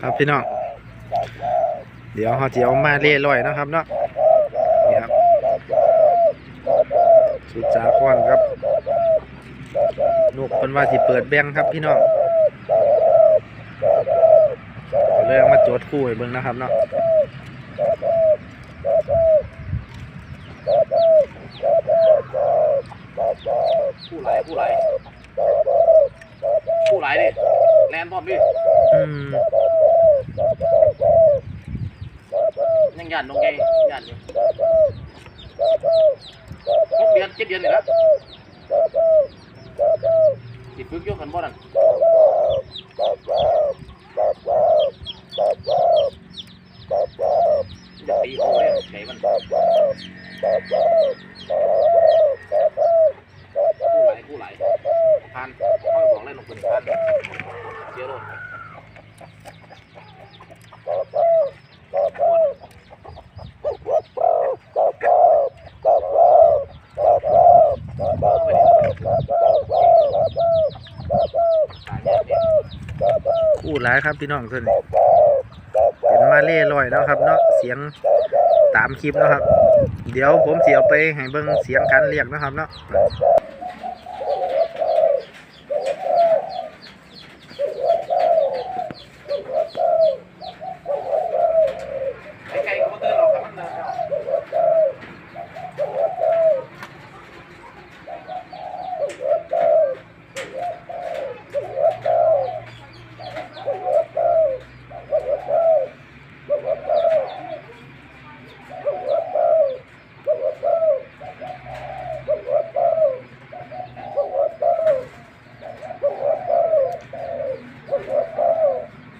ครับพี่น้อง เดี๋ยวเขาจะเอามาเล่ร่อยนะครับเนาะ นี่ครับสุดสาครครับนกเป็นว่าสิเปิดแบงครับพี่น้องเลยเอามาโจทย์คู่ให้เบิ่งนะครับเนาะผู้ไหลผู้ไหลผู้ไหลดิ แลนพร้อมดิอืมยังยันลงไงยันอยู่หกเดือนเจ็ดเดือนนี่ละสิฝึกอยู่กันบ่นั่นจะตีโอ้ยไก่มันผู้ไหลผู้ไหลผ่านเขาบอกเล่นลงคนผ่าน เสียโลดคู่หลายครับพี่น้องตัวนี้เป็นมาเล่ร่อยแล้วครับเนาะเสียงตามคลิปนะครับ เดี๋ยวผมเสิเอาไปให้เบิ่งเสียงการเรียกนะครับเนาะ ไอ้ไก่ก็มาเตือนเราครับมันเดินแล้ว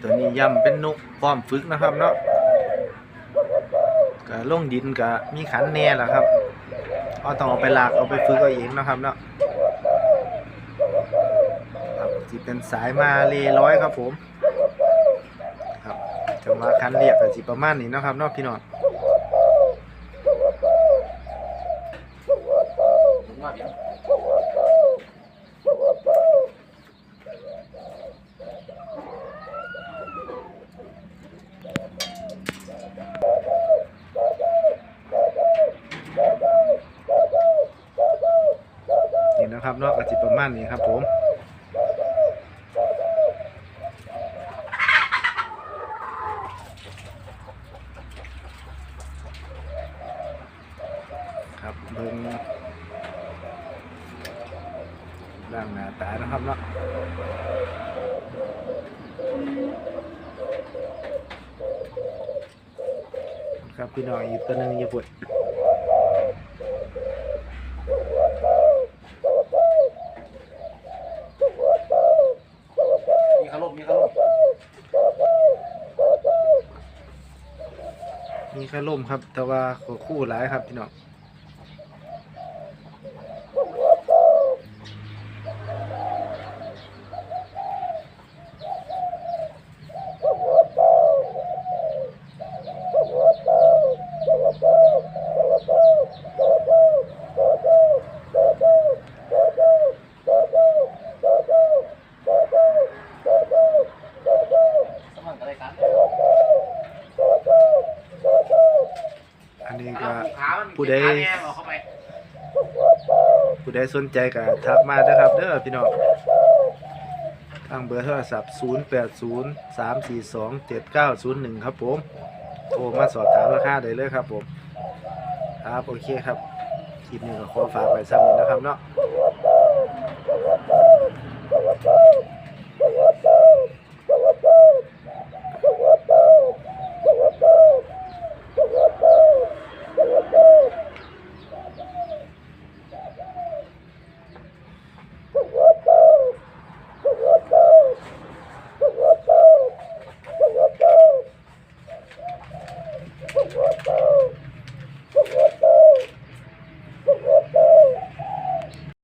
ตัวนี้ ย่ำเป็นนกพร้อมฝึกนะครับเนาะก็ลงดินก็มีขันแน่แหละครับเอาต้องเอาไปลากเอาไปฝึกเอาเองนะครับเนาะครับสิเป็นสายมาเลร้อยครับผมครับจังหวะคันเรียกก็สิประมาณนี้เนาะครับเนาะพี่น้องถึงว่าเดี๋ยว ครับเนาะก็สิประมาณนี้ครับ ผมครับเบิ่งด้านหน้าตานะครับเนาะครับพี่น้องอีกตัวหนึงอย่าปวด มีขลุ่มมีขลุ่ม มีแค่ล่มครับ แต่ว่าขอคู่หลายครับพี่น้อง นนี้ก็ ผู้ใดเข้าไปผู้ใดสนใจก็ทักมาเด้อครับเด้อพี่น้องทางเบอร์โทรศัพท์ 080 342 7901 ครับผม โทรมาสอบถามราคาได้เลยครับผม ครับโอเคครับ คลิปนี้ก็ขอฝากไว้ซ้ำนี้นะครับเนาะ